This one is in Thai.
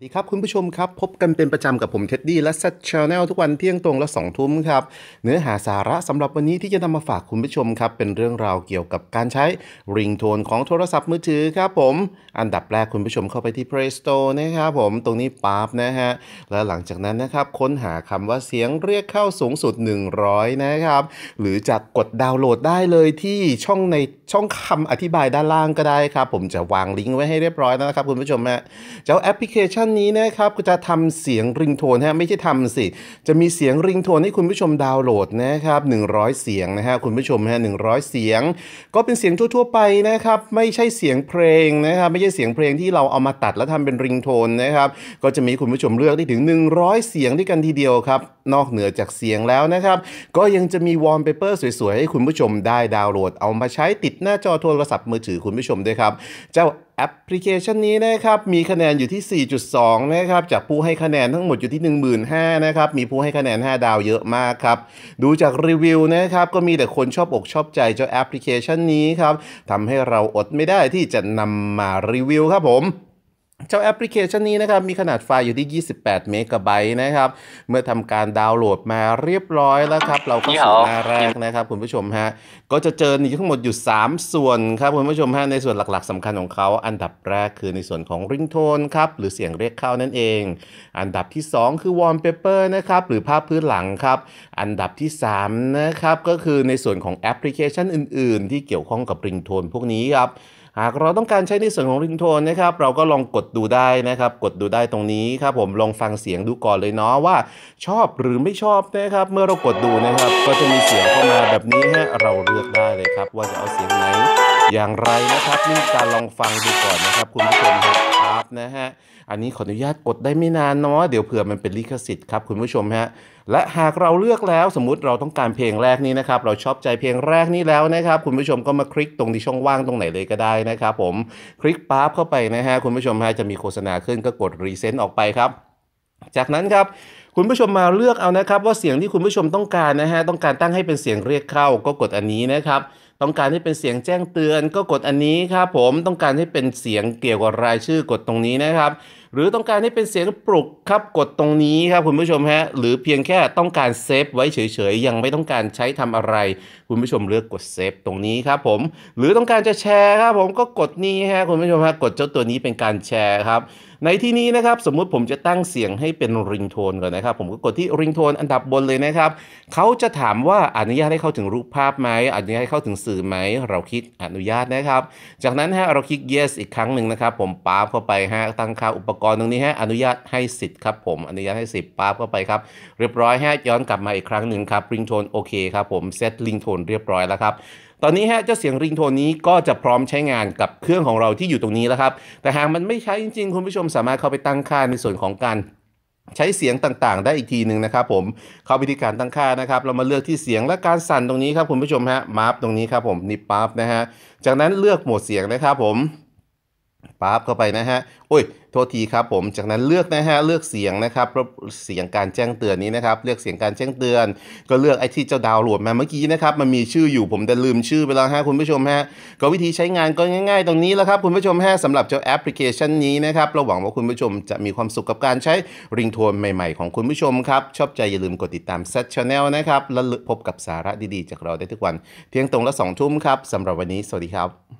สวัสดีครับคุณผู้ชมครับ พบกันเป็นประจำกับผมเท็ดดี้และเซัชชาแนลทุกวันเที่ยงตรงและสองทุ่มครับ เนื้อหาสาระสำหรับวันนี้ที่จะนำมาฝากคุณผู้ชมครับ เป็นเรื่องราวเกี่ยวกับการใช้ริงโทนของโทรศัพท์มือถือครับผม อันดับแรกคุณผู้ชมเข้าไปที่ Play Store นะครับผมตรงนี้ปั๊บนะฮะ แล้วหลังจากนั้นนะครับ ค้นหาคำว่าเสียงเรียกเข้าสูงสุด 100 นะครับ หรือจะกดดาวน์โหลดได้เลยที่ช่องในช่องคำอธิบายด้านล่างก็ได้ครับผมจะวางลิงก์ไว้ให้เรียบร้อยแล้วนะครับคุณผู้ชมฮะเจ้าแอปพลิเคชันนี้นะครับก็จะทำเสียงริงโทนฮะไม่ใช่ทำสิ จะมีเสียงริงโทนให้คุณผู้ชมดาวน์โหลดนะครับ100 เสียงนะฮะคุณผู้ชมฮะ100เสียง ก็เป็นเสียงทั่วๆไปนะครับไม่ใช่เสียงเพลงนะครับไม่ใช่เสียงเพลงที่เราเอามาตัดแล้วทำเป็นริงโทนนะครับก็จะมีคุณผู้ชมเลือกได้ถึง 100 เสียงด้วยกันทีเดียวครับนอกเหนือจากเสียงแล้วนะครับ ก็ยังจะมีวอลเปเปอร์สวยๆ ให้คุณผู้ชมได้ดาวน์โหลด เอามาใช้ติดหน้าจอโทรศัพท์มือถือคุณผู้ชมด้วยครับ เจ้า แอปพลิเคชันนี้นะครับมีคะแนนอยู่ที่ 4.2 นะครับจากผู้ให้คะแนนทั้งหมดอยู่ที่ 15,000นะครับมีผู้ให้คะแนน 5 ดาวเยอะมากครับดูจากรีวิวนะครับก็มีแต่คนชอบอกชอบใจเจ้าแอปพลิเคชันนี้ครับทำให้เราอดไม่ได้ที่จะนำมารีวิวครับผม เจ้าแอปพลิเคชันนี้นะครับมีขนาดไฟล์อยู่ที่ 28 เมกะไบต์นะครับ เมื่อทำการดาวน์โหลดมาเรียบร้อยแล้วครับ เราก็สู่หน้าแรกนะครับคุณผู้ชมฮะ ก็จะเจอมีทั้งหมดอยู่ 3 ส่วนครับคุณผู้ชมฮะในส่วนหลักๆสำคัญของเขา อันดับแรกคือในส่วนของริงโทนครับหรือเสียงเรียกเข้านั่นเอง อันดับที่ 2 คือวอลเปเปอร์นะครับหรือภาพพื้นหลังครับ อันดับที่3นะครับก็คือในส่วนของแอปพลิเคชันอื่น ๆ ที่เกี่ยวข้องกับริงโทนพวกนี้ครับ หากเราต้องการใช้ในส่วนของริงโทนนะครับเราก็ลองกดดูได้นะครับ กดดูได้ตรงนี้ครับผมลองฟังเสียงดูก่อนเลยเนาะว่า ชอบหรือไม่ชอบนะครับ เมื่อเรากดดูนะครับ ก็จะมีเสียงเข้ามาแบบนี้ฮะเราเลือกได้เลยครับ ว่าจะเอาเสียงไหน อย่างไรนะครับนี่การลองฟังดูก่อนนะครับ คุณผู้ชมครับ ครับนะฮะ อันนี้ขออนุญาตกดได้ไม่นานเนาะเดี๋ยวเผื่อมันเป็นลิขสิทธิ์ครับคุณผู้ชมฮะ และหากเราเลือกแล้วสมมุติเราต้องการเพลงแรกนี้นะครับ เราชอบใจเพลงแรกนี้แล้วนะครับ คุณผู้ชมก็มาคลิกตรงที่ช่องว่างตรงไหนเลยก็ได้นะครับ ผมคลิกปั๊บเข้าไปนะฮะคุณผู้ชมฮะจะมีโฆษณาขึ้นก็กดรีเซนต์ออกไปครับ จากนั้นครับคุณผู้ชมมาเลือกเอานะครับ ว่าเสียงที่คุณผู้ชมต้องการนะฮะต้องการตั้งให้เป็นเสียงเรียกเข้าก็กดอันนี้นะครับ ต้องการให้เป็นเสียงแจ้งเตือนก็กดอันนี้ครับผมต้องการให้เป็นเสียงเกี่ยวกับรายชื่อกดตรงนี้นะครับ หรือต้องการให้เป็นเสียงปลุกครับกดตรงนี้ครับคุณผู้ชมฮะหรือเพียงแค่ต้องการเซฟไว้เฉยๆ ยังไม่ต้องการใช้ทำอะไร คุณผู้ชมเลือกกดเซฟตรงนี้ครับผมหรือต้องการจะแชร์ครับผมก็กดนี้ฮะคุณผู้ชมฮะกดเจ้าตัวนี้เป็นการแชร์ครับในที่นี้นะครับสมมุติผมจะตั้งเสียงให้เป็นริงโทนก่อนนะครับ ผมก็กดที่ริงโทนอันดับบนเลยนะครับเขาจะถามว่าอนุญาตให้เข้าถึงรูปภาพไหมอนุญาตให้เข้าถึงสื่อไหม เราคลิกอนุญาตนะครับ จากนั้นฮะเราคลิก yes อีกครั้งหนึ่งนะครับ ผมปาบเข้าไปฮะตั้งค่าอุปกรณ์ตรงนี้ฮะอนุญาตให้สิทธิ์ครับผมอนุญาตให้สิทธิ์ปาบเข้าไปครับเรียบร้อยฮะย้อนกลับมาอีกครั้งหนึ่งครับริงโทนโอเคครับผมเซตริงโทนเรียบร้อยแล้วครับตอนนี้ฮะเจ้าเสียงริงโทนนี้ก็จะพร้อมใช้งานกับเครื่องของเราที่อยู่ตรงนี้แล้วครับแต่หากมันไม่ใช้จริงๆ คุณผู้ชมสามารถเข้าไปตั้งค่าในส่วนของการใช้เสียงต่างๆ ได้อีกทีหนึ่งนะครับผมเข้าไปที่การตั้งค่านะครับเรามาเลือกที่เสียงและการสั่นตรงนี้ครับคุณผู้ชมฮะมาร์ปตรงนี้ครับผมนี่ปั๊บนะฮะจากนั้นเลือกโหมดเสียงนะครับผม ปั๊บเข้าไปนะฮะโอ้ย โทษทีครับผม จากนั้นเลือกนะฮะ เลือกเสียงนะครับ เสียงการแจ้งเตือนนี้นะครับ เลือกเสียงการแจ้งเตือน ก็เลือกไอ้ที่เจ้าดาวโหลดมาเมื่อกี้นะครับ มันมีชื่ออยู่ผมแต่ลืมชื่อไปแล้วฮะคุณผู้ชมฮะ ก็วิธีใช้งานก็ง่ายๆ ตรงนี้แล้วครับคุณผู้ชมฮะสำหรับเจ้าแอปพลิเคชันนี้นะครับ เราหวังว่าคุณผู้ชมจะมีความสุขกับการใช้ริงโทนใหม่ๆ ของคุณผู้ชมครับ ชอบใจอย่าลืมกดติดตาม Set Channel นะครับ แล้วพบกับสาระดีๆ จากเราได้ทุกวันเที่ยงตรงและ2ทุ่มครับสำหรับวันนี้สวัสดีครับ